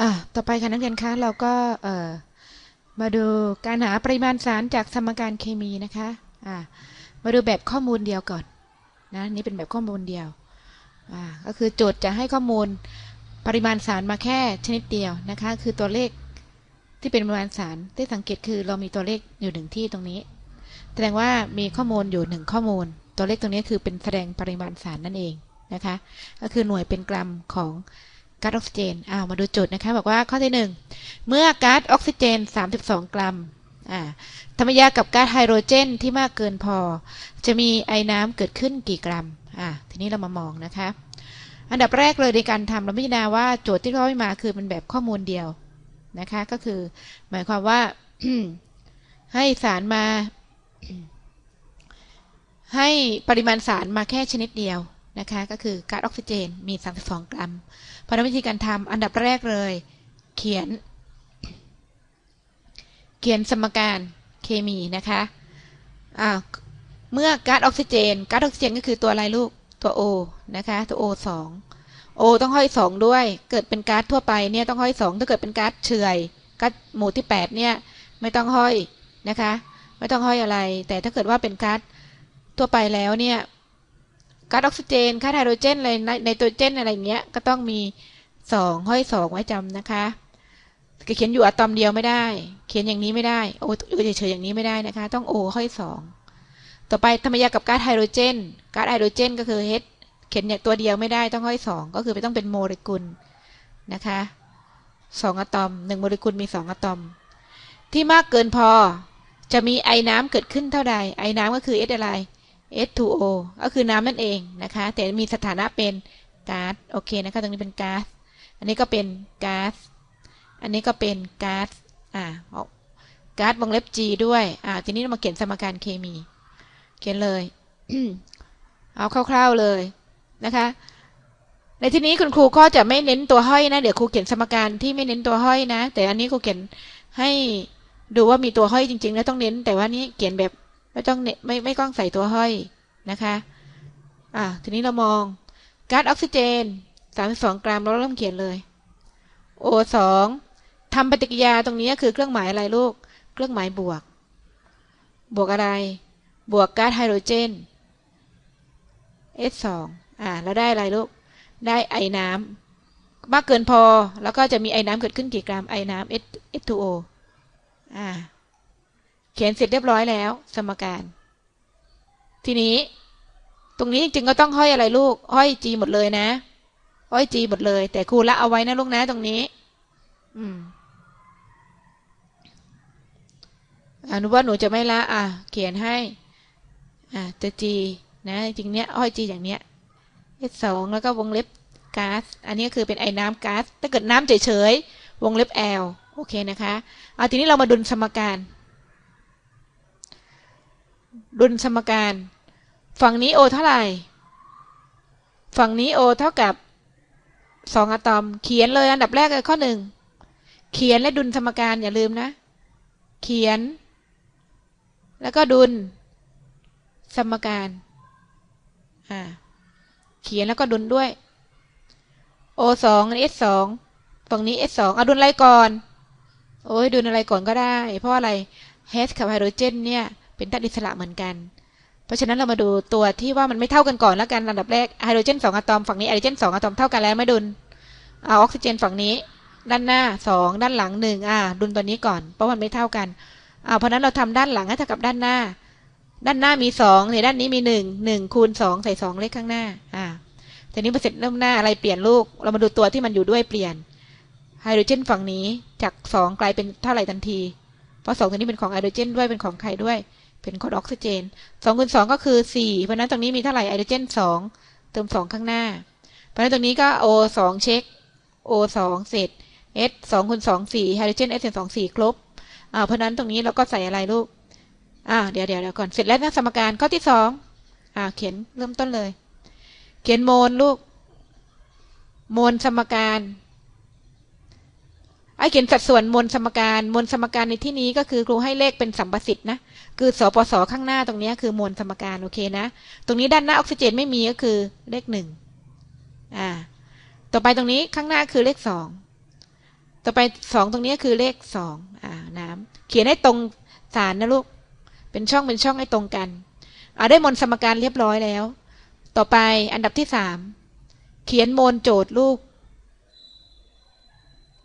อะต่อไปค่ะนักเรียนคะเราก็เอ่อมาดูการหาปริมาณสารจากสมการเคมีนะคะอะมาดูแบบข้อมูลเดียวก่อนนะนี่เป็นแบบข้อมูลเดียวอ่าก็คือโจทย์จะให้ข้อมูลปริมาณสารมาแค่ชนิดเดียวนะคะคือตัวเลขที่เป็นปริมาณสารที่สังเกตคือเรามีตัวเลขอยู่หนึ่งที่ตรงนี้ แสดงว่ามีข้อมูลอยู่หนึ่งข้อมูล ตัวเลขตรงนี้คือเป็นแสดงปริมาณสารนั่นเองนะคะก็คือหน่วยเป็นกรัมของ ก๊าซออกซิเจนอ้าวมาดูโจทย์นะคะ บอกว่าข้อที่ 1 เมื่อก๊าซออกซิเจน 32 กรัมอ่าธรรมยากับก๊าซไฮโดรเจนที่มากเกินพอ จะมีไอ้น้ำเกิดขึ้นกี่กรัมอ่าทีนี้เรามามองนะคะ อันดับแรกเลยในการทำเราพิจารณาว่าโจทย์ที่เขาให้มาคือเป็นแบบข้อมูลเดียวนะคะ ก็คือ หมายความว่าให้สารมา ให้ปริมาณสารมาแค่ชนิดเดียวนะคะ ก็คือก๊าซออกซิเจนมี 32 กรัม เพราะนั้นวิธีการทำอันดับแรกเลย เขียน เขียนสมการเคมีนะคะอ่าเมื่อก๊าซออกซิเจนก๊าซออกซิเจนก็คือตัวอะไรลูกตัว O นะคะตัว O 2 O ต้องห้อย 2 ด้วย เกิดเป็นก๊าซทั่วไปเนี่ยต้องห้อย 2 ถ้าเกิดเป็นก๊าซเฉยก๊าซหมู่ที่ 8 เนี่ยไม่ต้องห้อยนะคะ ไม่ต้องห้อยอะไร แต่ถ้าเกิดว่าเป็นก๊าซทั่วไปแล้วเนี่ย ก๊าซออกซิเจนก๊าไฮโดรเจนอะไรไนโตรเจนอะไรเงี้ยก็ต้องมีสองห้อยสองไว้จำนะคะเขียนอยู่อะตอมเดียวไม่ได้ เขียนอย่างนี้ไม่ได้โอเฉยๆอย่างนี้ไม่ได้นะคะ ต้องโอห้อยสองต่อไปธรรมยากับก๊าซไฮโดรเจนก๊าซไฮโดรเจน ก็คือ H เขียนอย่างตัวเดียวไม่ได้ต้องห้อยสองก็คือไม่ต้องเป็นโมเลกุลนะคะสองอะตอมหนึ่งโมเลกุลมีสองอะตอม ที่มากเกินพอจะมีไอน้ำเกิดขึ้นเท่าใดไอน้ำก็คือ H อะไร H2O ก็คือน้ำนั่นเองนะคะ แต่มีสถานะเป็นก๊าซโอเคนะคะตรงนี้เป็นก๊าซอันนี้ก็เป็นก๊าซอันนี้ก็เป็นก๊าซอ่าก๊าซวงเล็บ G ด้วยอ่าทีนี้เรามาเขียนสมการเคมี เขียนเลย เอาคร่าว ๆเลยนะคะ ในที่นี้คุณครูก็จะไม่เน้นตัวห้อยนะ เดี๋ยวครูเขียนสมการที่ไม่เน้นตัวห้อยนะ แต่อันนี้ครูเขียนให้ดูว่ามีตัวห้อยจริง ๆ แล้วต้องเน้น แต่ว่านี้เขียนแบบ ไม่ต้องเนไม่ไม่ต้องใส่ตัวห้อยนะคะ อ่าทีนี้เรามองก๊าซออกซิเจน 32 กรัมเราเริ่มเขียนเลย O2 ทำปฏิกิริยาตรงนี้คือเครื่องหมายอะไรลูก เครื่องหมายบวก บวกอะไร บวกก๊าซไฮโดรเจน S2 อ่าแล้วได้อะไรลูก ได้ไอน้ำมากเกินพอ แล้วก็จะมีไอน้ำเกิดขึ้นกี่กรัม ไอน้ำ S S2O อ่า เขียนเสร็จเรียบร้อยแล้ว สมการ ทีนี้ ตรงนี้จริงก็ต้องห้อยอะไรลูก ห้อย G หมดเลยนะ ห้อย G หมดเลย แต่ครูละเอาไว้นะลูกนะตรงนี้ อืมอนุว่าหนูจะไม่ละ อะ เขียนให้ อ่าตัว G นะ จริงเนี้ยห้อย G อย่างเนี้ย S สองแล้วก็วงเล็บก๊าซ อันนี้คือเป็นไอ้น้ำก๊าซ ถ้าเกิดน้ำเฉยๆ วงเล็บ L โอเคนะคะ เอาทีนี้เรามาดุลสมการ ดุลสมการ ฝั่งนี้ O เท่าไหร่ ฝั่งนี้ O เท่ากับสองอะตอม เขียนเลยอันดับแรกเลยข้อหนึ่งเขียนและดุลสมการอย่าลืมนะ เขียน แล้วก็ดุล สมการอ่าเขียนแล้วก็ดุลด้วย O สอง S สองฝั่งนี้ S สองเอาดุลอะไรก่อน โอ้ยดุลอะไรก่อนก็ได้ เพราะอะไร H กับไฮโดรเจนเนี่ย เป็นธาตุอิสระเหมือนกัน เพราะฉะนั้นเรามาดูตัวที่ว่ามันไม่เท่ากันก่อนแล้วกันลำดับแรกไฮโดรเจนสองอะตอมฝั่งนี้ไฮโดรเจนสองอะตอมเท่ากันแล้วไม่ดุลเอาออกซิเจนฝั่งนี้ ด้านหน้าสองด้านหลังหนึ่งอ่า ดุลตัวนี้ก่อน เพราะมันไม่เท่ากันอ่าเพราะนั้นเราทำด้านหลังให้เท่ากับด้านหน้า ด้านหน้ามีสองในด้านนี้มีหนึ่งหนึ่งคูณสองใส่สองเลขข้างหน้าอ่าทีนี้พอเสร็จเริ่มหน้าอะไรเปลี่ยนลูก เรามาดูตัวที่มันอยู่ด้วยเปลี่ยนไฮโดรเจนฝั่งนี้จากสองกลายเป็นเท่าไหร่ทันที เพราะสองตัวนี้เป็นของไฮโดรเจนด้วยเป็นของใครด้วย เป็นของออกซิเจนสองคูณสองก็คือสี่เพราะนั้นตรงนี้มีเท่าไหร่ไฮโดรเจนสองเติมสองข้างหน้า เพราะนั้นตรงนี้ก็โอสองเช็คโอสองเสร็จ S สองคูณสองสี่ไฮโดรเจน S สองสี่ครบอ่าเพราะนั้นตรงนี้เราก็ใส่อะไรลูกอ่าเดี๋ยวเดี๋ยวเดี๋ยวก่อนเสร็จแล้วนะสมการข้อที่สองอ่าเขียนเริ่มต้นเลย เขียนโมลลูก โมลสมการ เขียนสัดส่วนมวลสมการมวลสมการในที่นี้ก็คือครูให้เลขเป็นสัมประสิทธิ์นะคือสปสข้างหน้าตรงนี้คือมวลสมการโอเคนะตรงนี้ด้านหน้าออกซิเจนไม่มีก็คือเลขหนึ่งอ่าต่อไปตรงนี้ข้างหน้าคือเลขสองต่อไปสองตรงนี้คือเลขสองอ่าน้ำเขียนให้ตรงสารนะลูกเป็นช่องเป็นช่องให้ตรงกันอ่าได้มนสมการเรียบร้อยแล้ว ต่อไปอันดับที่สามเขียนโมนโจทย์ลูก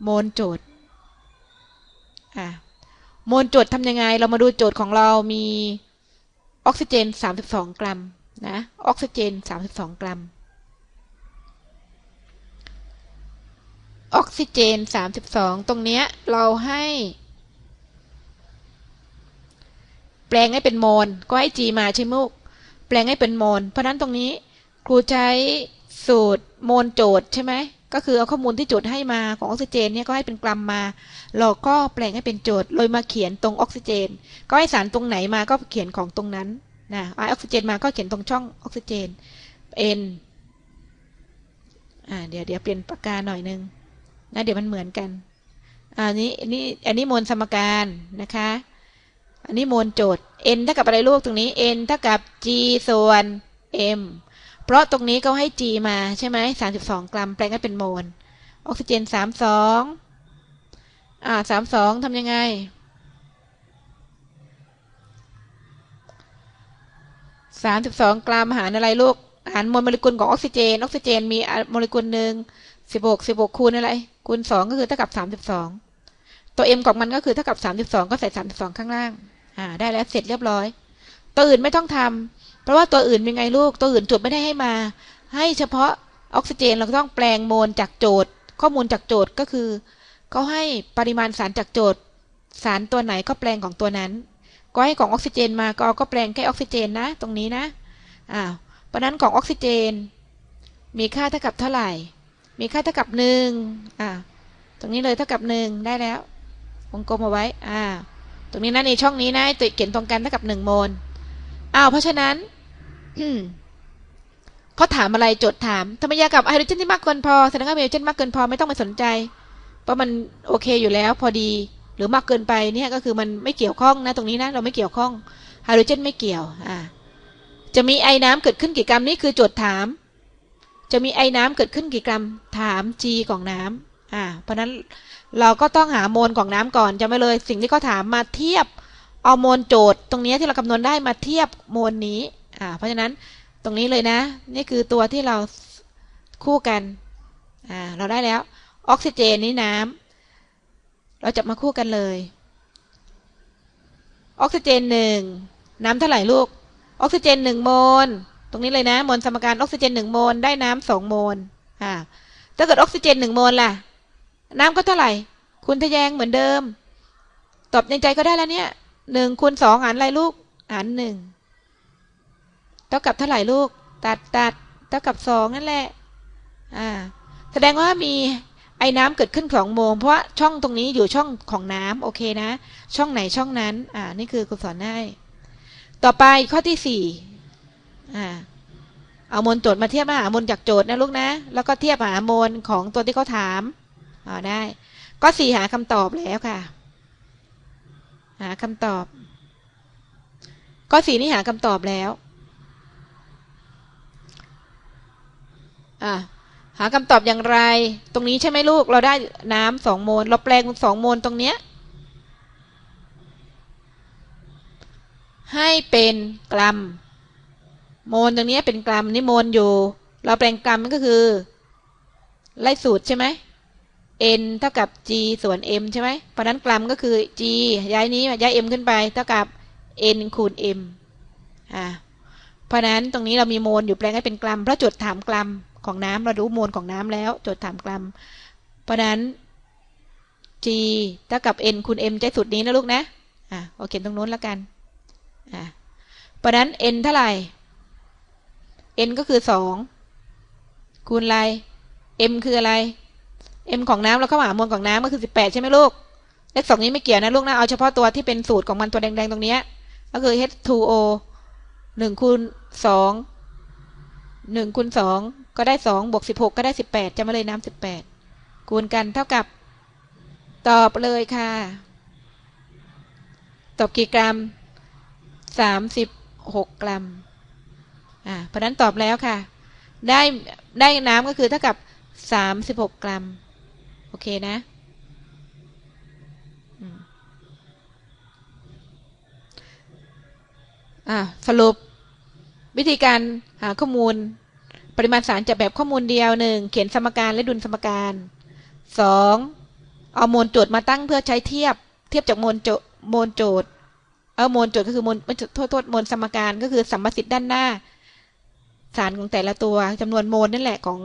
โมนโจทย์ อ่าโมนโจทย์ทำยังไง เรามาดูโจทย์ของเรามีออกซิเจน 32 กรัมนะ ออกซิเจน 32 กรัม ออกซิเจน 32 ตรงเนี้ยเราให้ แปลงให้เป็นโมล ก็ให้ G มาใช่มุก แปลงให้เป็นโมล เพราะนั้นตรงนี้ครูใช้สูตรโมลโจทย์ใช่ไหม ก็คือเอาข้อมูลที่โจทย์ให้มาของออกซิเจนเนี่ยก็ให้เป็นกรัมมา เราก็แปลงให้เป็นโจทย์เลยมาเขียนตรงออกซิเจน ก็ให้สารตรงไหนมาก็เขียนของตรงนั้นนะไอออกซิเจนมาก็เขียนตรงช่องออกซิเจน N อ่าเดี๋ยวเดี๋ยวเปลี่ยนปากกาหน่อยนึงนะเดี๋ยวมันเหมือนกันอันนี้อันนี้อันนี้มวลสมการนะคะ อันนี้มวลโจทย์ n เท่ากับอะไรลูกตรงนี้ n เท่ากับ g ส่วน m เพราะตรงนี้เขาให้ g มาใช่ไหมสามสิบสองกรัม แปลงให้เป็นโมล ออกซิเจนสามสอง อ่าสามสองทำยังไง สามสิบสองกรัมหารอะไรลูก หารมวลโมเลกุลของออกซิเจน ออกซิเจนมีโมเลกุลหนึ่งสิบหกสิบหกคูณอะไร คูณสองก็คือเท่ากับสามสิบสอง ตัว m ของมันก็คือเท่ากับสามสิบสองก็ใส่สามสิบสองข้างล่าง อ่า ได้แล้วเสร็จเรียบร้อย ตื่นไม่ต้องทำ ราะว่าตัวอื่นเป็นไงลูก ตัวอื่นจดไม่ได้ให้มา ให้เฉพาะออกซิเจนเราต้องแปลงโมลจากโจทย์ ข้อมูลจากโจทย์ก็คือเขาให้ปริมาณสารจากโจทย์ สารตัวไหนก็แปลงของตัวนั้น ก็ให้ของออกซิเจนมาก็ก็แปลงแค่ออกซิเจนนะ ตรงนี้นะอ่าเพราะนั้นของออกซิเจน มีค่าเท่ากับเท่าไหร่ มีค่าเท่ากับหนึ่งอ่าตรงนี้เลยเท่ากับหนึ่งได้แล้ววงกลมเอาไว้อ่าตรงนี้นะในช่องนี้นะตัวเขียนตรงกันเท่ากับหนึ่งโมลอ้าวเพราะฉะนั้น เขาถามอะไรโจทย์ถามทำไมยากับไฮโดรเจนที่มากเกินพอแสดงว่าไฮโดรเจนมากเกินพอไม่ต้องไปสนใจ เพราะมันโอเคอยู่แล้ว พอดี หรือมากเกินไปเนี่ยก็คือมันไม่เกี่ยวข้องนะ ตรงนี้นะเราไม่เกี่ยวข้องไฮโดรเจนไม่เกี่ยว อ่า จะมีไอ้น้ำเกิดขึ้นกี่กรัมนี่คือโจทย์ถาม จะมีไอ้น้ำเกิดขึ้นกี่กรัม ถาม G ของน้ำอ่า เพราะนั้นเราก็ต้องหาโมลของน้ำก่อนจะไม่เลย สิ่งที่เขาถามมาเทียบเอาโมลโจทย์ตรงนี้ที่เราคำนวณได้มาเทียบโมลนี้ อ่าเพราะฉะนั้นตรงนี้เลยนะ นี่คือตัวที่เราคู่กันอ่าเราได้แล้วออกซิเจนนี่น้ำเราจะมาคู่กันเลย ออกซิเจนหนึ่งน้ำเท่าไหร่ลูก ออกซิเจนหนึ่งโมล ตรงนี้เลยนะโมลสมการออกซิเจนหนึ่งโมลได้น้ำสองโมลอ่าถ้าเกิดออกซิเจนหนึ่งโมลล่ะ น้ำก็เท่าไหร่คูณทะแยงเหมือนเดิม ตอบในใจก็ได้แล้วเนี่ยหนึ่งคูณสองหารอะไรลูกหารหนึ่ง เท่ากับเท่าไหร่ลูก ตัดตัดเท่ากับสองนั่นแหละอ่าแสดงว่ามีไอ้น้ำเกิดขึ้นสองโมง เพราะช่องตรงนี้อยู่ช่องของน้ำโอเคนะ ช่องไหนช่องนั้น อ่า นี่คือคุณสอนให้ ต่อไปข้อที่สี่อ่า เอามวลโจทย์มาเทียบหามวลจากโจทย์นะลูกนะ แล้วก็เทียบหามวลของตัวที่เขาถามอ่าได้ ก็สี่หาคำตอบแล้วค่ะ หาคำตอบ ก็สี่นี่หาคำตอบแล้ว อ่าหาคำตอบอย่างไร ตรงนี้ใช่ไหมลูก เราได้น้ำสองโมล เราแปลงสองโมลตรงเนี้ย ให้เป็นกรัม โมลตรงนี้เป็นกรัมนี่โมลอยู่ เราแปลงกรัมมันก็คือ ไล่สูตรใช่ไหม n เท่ากับ g ส่วน m ใช่ไหม เพราะนั้นกรัมก็คือ g ย้ายนี้ย้าย m ขึ้นไป เท่ากับ n คูณ m อ่า เพราะนั้นตรงนี้เรามีโมลอยู่แปลงให้เป็นกรัม เพราะโจทย์ถามกรัม ของน้ำเรารู้โมลของน้ำแล้วโจทย์ถามกรัม เพราะนั้น g เท่ากับ n คูณ m ใจสุดนี้นะลูกนะอ่าโอเคตรงนู้นแล้วกันอ่าเพราะนั้น n เท่าไหร่ n ก็คือสองคูณอะไร m คืออะไร m ของน้ำเราเข้าหามวลของน้ำก็คือสิบแปดใช่ไหมลูกเลขสองนี้ไม่เกี่ยวนะลูกนะเอาเฉพาะตัวที่เป็นสูตรของมันตัวแดงๆตรงนี้ก็คือ H2O หนึ่งคูณสอง หนึ่งคูณสองก็ได้สองบวกสิบหกก็ได้สิบแปดจำมาเลยน้ำสิบแปดคูณกันเท่ากับ ตอบเลยค่ะ ตอบกี่กรัมสามสิบหกกรัมอ่าเพราะนั้นตอบแล้วค่ะ ได้ได้น้ำก็คือเท่ากับสามสิบหกกรัม โอเคนะอ่าสรุปวิธีการหาข้อมูล ปริมาณสารจากแบบข้อมูลเดียวหนึ่งเขียนสมการและดุลสมการสองเอามวลโจทย์มาตั้งเพื่อใช้เทียบ เทียบจากมวลโจมวลโจทย์เอามวลโจทย์ก็คือมวลไม่ใช่โทษโทษมวลสมการก็คือสัมประสิทธิ์ด้านหน้า สารของแต่ละตัวจำนวนโมลนั่นแหละของ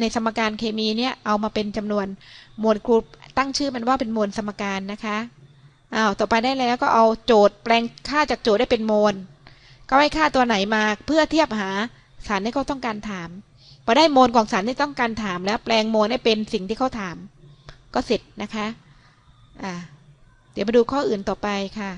ในสมการเคมีเนี่ยเอามาเป็นจำนวนมวลกรุ๊ปตั้งชื่อมันว่าเป็นมวลสมการนะคะอ้าวต่อไปได้แล้วก็เอาโจทย์แปลงค่าจากโจทย์ได้เป็นโมลก็ให้ค่าตัวไหนมาเพื่อเทียบหา สารที่เขาต้องการถามพอได้โมลของสารที่ต้องการถามแล้ว แปลงโมลให้เป็นสิ่งที่เขาถาม ก็เสร็จนะคะอ่าเดี๋ยวมาดูข้ออื่นต่อไปค่ะ